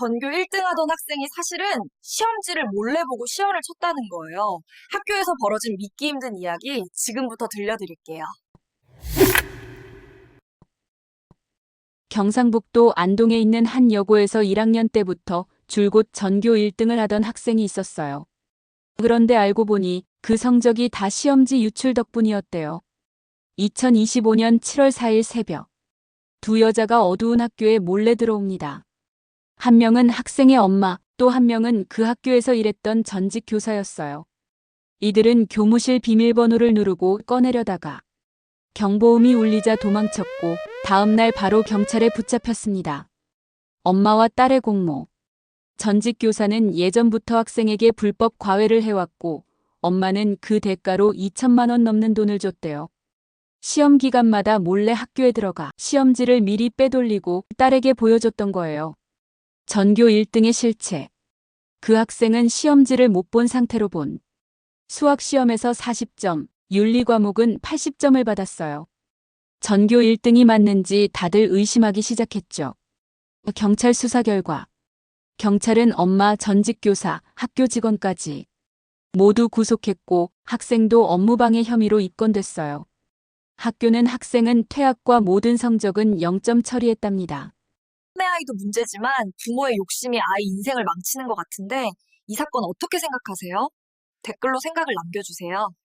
전교 1등 하던 학생이 사실은 시험지를 몰래 보고 시험을 쳤다는 거예요. 학교에서 벌어진 믿기 힘든 이야기 지금부터 들려드릴게요. 경상북도 안동에 있는 한 여고에서 1학년 때부터 줄곧 전교 1등을 하던 학생이 있었어요. 그런데 알고 보니 그 성적이 다 시험지 유출 덕분이었대요. 2025년 7월 4일 새벽. 두 여자가 어두운 학교에 몰래 들어옵니다. 한 명은 학생의 엄마, 또 한 명은 그 학교에서 일했던 전직 교사였어요. 이들은 교무실 비밀번호를 누르고 꺼내려다가 경보음이 울리자 도망쳤고 다음날 바로 경찰에 붙잡혔습니다. 엄마와 딸의 공모. 전직 교사는 예전부터 학생에게 불법 과외를 해왔고 엄마는 그 대가로 2천만 원 넘는 돈을 줬대요. 시험 기간마다 몰래 학교에 들어가 시험지를 미리 빼돌리고 딸에게 보여줬던 거예요. 전교 1등의 실체. 그 학생은 시험지를 못 본 상태로 본 수학 시험에서 40점, 윤리 과목은 80점을 받았어요. 전교 1등이 맞는지 다들 의심하기 시작했죠. 경찰 수사 결과. 경찰은 엄마 전직 교사, 학교 직원까지 모두 구속했고 학생도 업무방해 혐의로 입건됐어요. 학교는 학생은 퇴학과 모든 성적은 0점 처리했답니다. 내 아이도 문제지만 부모의 욕심이 아이 인생을 망치는 것 같은데 이 사건 어떻게 생각하세요? 댓글로 생각을 남겨주세요.